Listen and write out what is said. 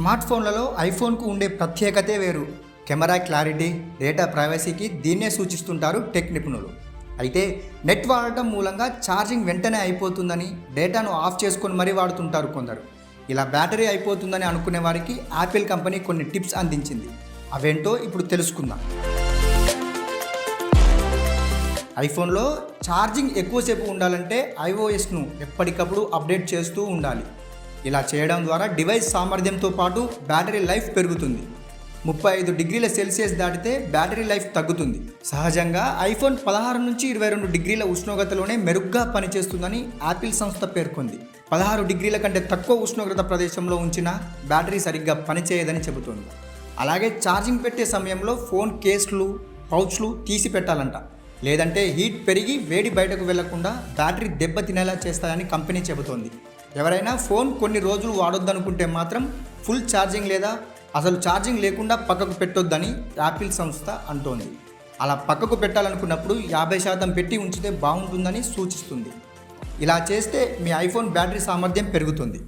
Smart ఫోన్లలో ఐఫోన్కు ఉండే ప్రత్యేకతే వేరు. కెమెరా క్లారిటీ డేటా ప్రైవసీకి దీన్నే సూచిస్తుంటారు టెక్ నిపుణులు. అయితే నెట్ వాడటం మూలంగా ఛార్జింగ్ వెంటనే అయిపోతుందని డేటాను ఆఫ్ చేసుకొని మరీ వాడుతుంటారు కొందరు. ఇలా బ్యాటరీ అయిపోతుందని అనుకునే వారికి యాపిల్ కంపెనీ కొన్ని టిప్స్ అందించింది. అవేంటో ఇప్పుడు తెలుసుకుందాం. ఐఫోన్లో ఛార్జింగ్ ఎక్కువసేపు ఉండాలంటే ఐఓఎస్ను ఎప్పటికప్పుడు అప్డేట్ చేస్తూ ఉండాలి. ఇలా చేయడం ద్వారా డివైస్ సామర్థ్యంతో పాటు బ్యాటరీ లైఫ్ పెరుగుతుంది. ముప్పై ఐదు డిగ్రీల సెల్సియస్ దాటితే బ్యాటరీ లైఫ్ తగ్గుతుంది. సహజంగా ఐఫోన్ పదహారు నుంచి ఇరవై రెండు డిగ్రీల ఉష్ణోగ్రతలోనే మెరుగ్గా పనిచేస్తుందని యాపిల్ సంస్థ పేర్కొంది. పదహారు డిగ్రీల కంటే తక్కువ ఉష్ణోగ్రత ప్రదేశంలో ఉంచిన బ్యాటరీ సరిగ్గా పనిచేయదని చెబుతోంది. అలాగే ఛార్జింగ్ పెట్టే సమయంలో ఫోన్ కేసులు పౌచ్లు తీసి పెట్టాలంట లేదంటే హీట్ పెరిగి వేడి బయటకు వెళ్ళకుండా బ్యాటరీ దెబ్బ తినేలా చేస్తాయని కంపెనీ చెబుతోంది. ఎవరైనా ఫోన్ కొన్ని రోజులు వాడొద్దనుకుంటే మాత్రం ఫుల్ ఛార్జింగ్ లేదా అసలు ఛార్జింగ్ లేకుండా పక్కకు పెట్టొద్దని యాపిల్ సంస్థ అంటోంది. అలా పక్కకు పెట్టాలనుకున్నప్పుడు యాభై శాతం పెట్టి ఉంచితే బాగుంటుందని సూచిస్తుంది. ఇలా చేస్తే మీ ఐఫోన్ బ్యాటరీ సామర్థ్యం పెరుగుతుంది.